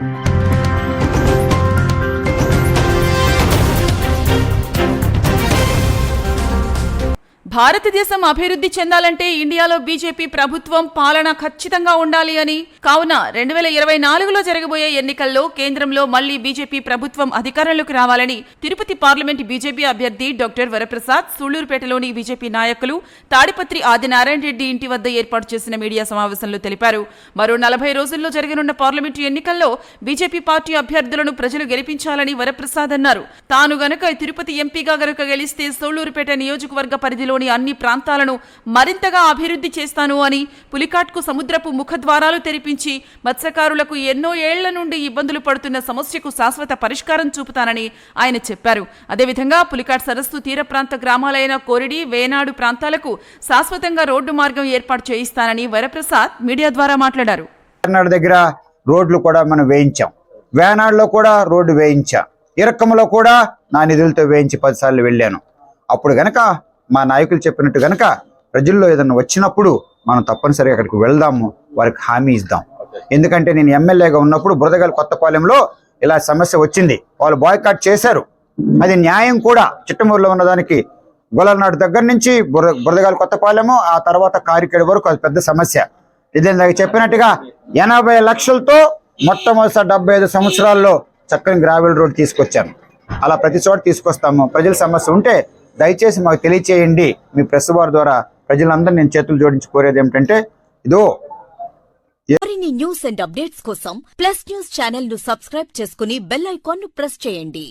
thank you భారతదేశం అభివృద్ధి చెందాలంటే ఇండియాలో బీజేపీ ప్రభుత్వం పాలన ఖచ్చితంగా ఉండాలి అని. కావున రెండు వేల ఇరవై నాలుగులో జరగబోయే ఎన్నికల్లో కేంద్రంలో మళ్ళీ బీజేపీ ప్రభుత్వం అధికారంలోకి రావాలని తిరుపతి పార్లమెంట్ బీజేపీ అభ్యర్థి డాక్టర్ వరప్రసాద్ సూళ్ళూరుపేటలోని బీజేపీ నాయకులు తాడిపత్రి ఆదినారాయణ రెడ్డి ఇంటి వద్ద ఏర్పాటు చేసిన మీడియా సమావేశంలో తెలిపారు. మరో నలభై రోజుల్లో జరగనున్న పార్లమెంటు ఎన్నికల్లో బీజేపీ పార్టీ అభ్యర్థులను ప్రజలు గెలిపించాలని వరప్రసాద్ అన్నారు. తాను గనక తిరుపతి ఎంపీగా గనక గెలిస్తే సోళ్ళూరుపేట నియోజకవర్గ పరిధిలో పరిధిలోని అన్ని ప్రాంతాలను మరింతగా అభివృద్ధి చేస్తాను అని పులికాట్కు సముద్రపు ముఖద్వారాలు తెరిపించి మత్స్యకారులకు ఎన్నో ఏళ్ళ నుండి ఇబ్బందులు పడుతున్న సమస్యకు శాశ్వత పరిష్కారం చూపుతానని ఆయన చెప్పారు. అదేవిధంగా పులికాట్ సరస్సు తీర ప్రాంత గ్రామాలైన కోరిడి వేనాడు ప్రాంతాలకు శాశ్వతంగా రోడ్డు మార్గం ఏర్పాటు చేయిస్తానని వరప్రసాద్ మీడియా ద్వారా మాట్లాడారు. కర్నాడు దగ్గర రోడ్లు కూడా మనం వేయించాం. వేనాడులో కూడా రోడ్డు వేయించాం. ఇరక్కంలో కూడా నా నిధులతో వేయించి పదిసార్లు వెళ్ళాను. అప్పుడు గనక మా నాయకులు చెప్పినట్టు గనక ప్రజల్లో ఏదైనా వచ్చినప్పుడు మనం తప్పనిసరిగా అక్కడికి వెళ్దాము వారికి హామీ ఇద్దాం. ఎందుకంటే నేను ఎమ్మెల్యేగా ఉన్నప్పుడు బురదగల్ కొత్తపాలెంలో ఇలా సమస్య వచ్చింది. వాళ్ళు బాయ్కాట్ చేశారు. అది న్యాయం కూడా. చిట్టమూరులో ఉన్నదానికి గొల్లనాడు దగ్గర నుంచి బుర బురదగాల కొత్తపాలెము ఆ తర్వాత కారికేడు వరకు అది పెద్ద సమస్య. ఇదే నాకు చెప్పినట్టుగా ఎనభై లక్షలతో మొట్టమొదటి డెబ్బై ఐదు సంవత్సరాల్లో చక్కని గ్రావెల్ రోడ్ తీసుకొచ్చాను. అలా ప్రతి చోట తీసుకొస్తాము. ప్రజల సమస్య ఉంటే దయచేసి మాకు తెలియచేయండి మీ ప్రెస్ వారి ద్వారా ప్రజలందరూ నేను చేతులు జోడించి కోరేది ఏమిటంటే ఇదో. మరిన్ని న్యూస్ అండ్ అప్డేట్స్ కోసం ప్లస్ న్యూస్ ఛానల్ను సబ్స్క్రైబ్ చేసుకుని బెల్ ఐకాన్ను ప్రెస్ చేయండి.